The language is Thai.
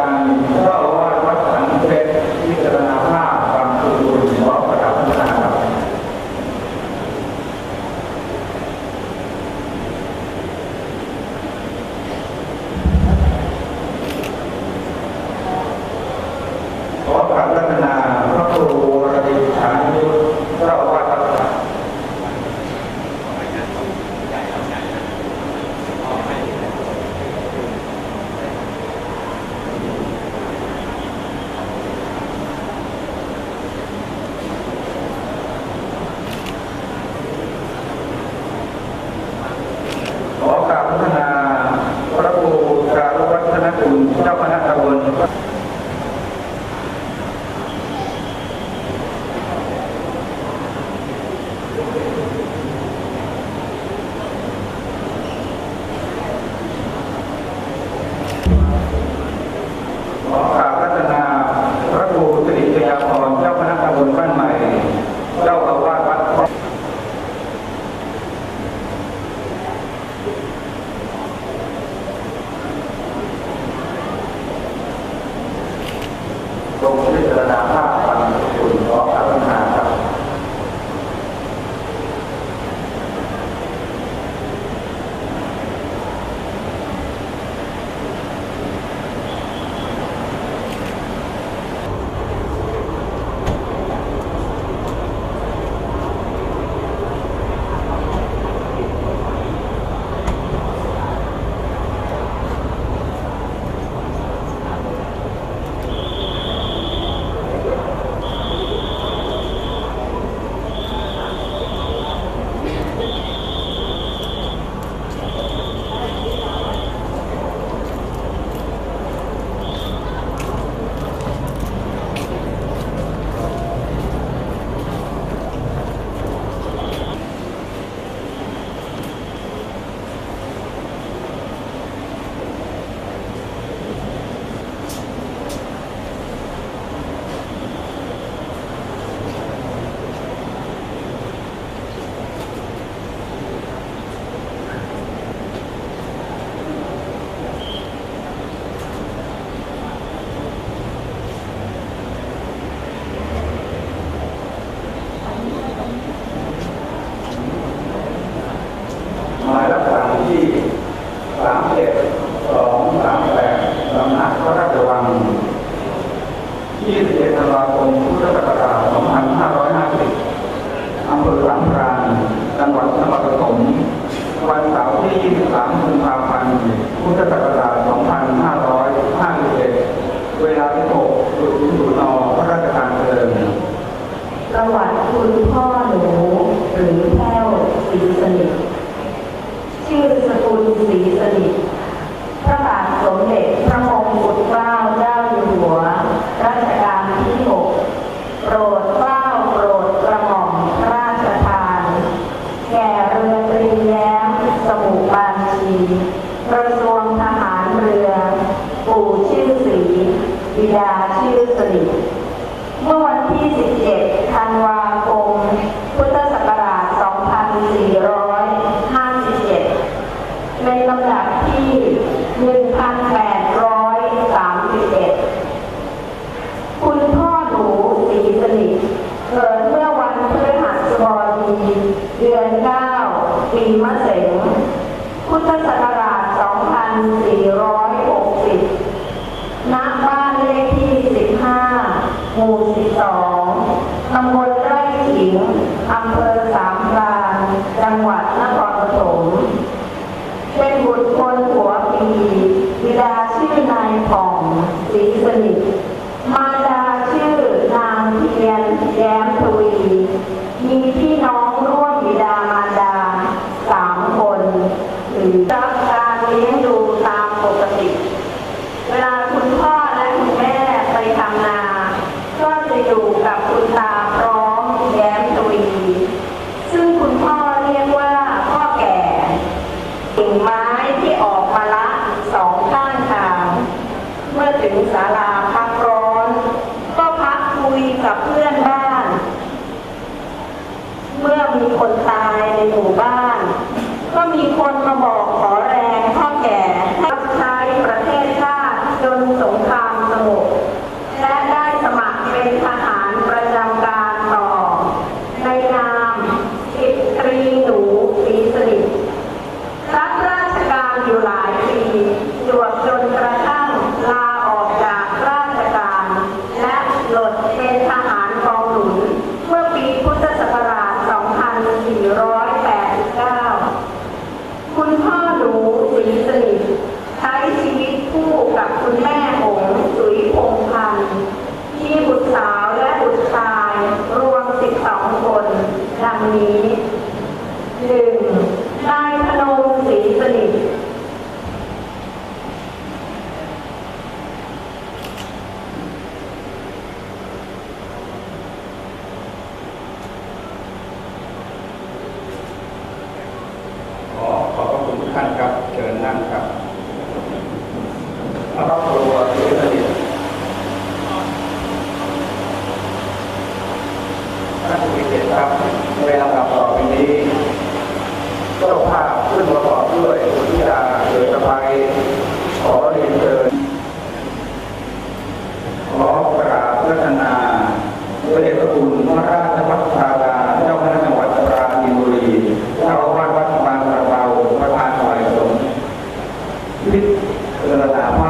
การเจ้าว่าวัดสันเพชรพิจารณ ประวัติคุณพ่อหนูหรือแพ้วศรีสนิท ชื่อสกุลศรีสนิท พระบาทสมเด็จพระมงกุฎเกล้าเจ้าอยู่หัว รัชกาลที่หกโปรดเกล้าโปรดกระหม่อมพระราชทาน แก่เรือตรีแย้มสมุบานชีกระทรวงทหารเรือ ปู่ชื่อศรีบิดาชื่อสนิทเมื่อวันที่ 17 นวาคม พุทธศักราช 2457ในลำดับที่ 1831 คุณพ่อหนูศรีสนิทเกิดเมื่อวันพฤหัสบดีเดือน 9 ปีมะเสงพุทธศักราช 2460 ณ บ้านเลขที่ 15 หมู่ำบลไร่ขิงอำเภอสามพรานจังหวัดนครปฐมเป็นบุตรคนหัวาพักร้อน ก็พักคุยกับเพื่อนบ้าน เมื่อมีคนตายในหมู่บ้าน ก็มีคนมาบอกขอแรงพ่อแก่ให้ใช้ประเทศชาติจนสงครามสงบและได้สมัครเป็นทหาร เวลาหนาวมาก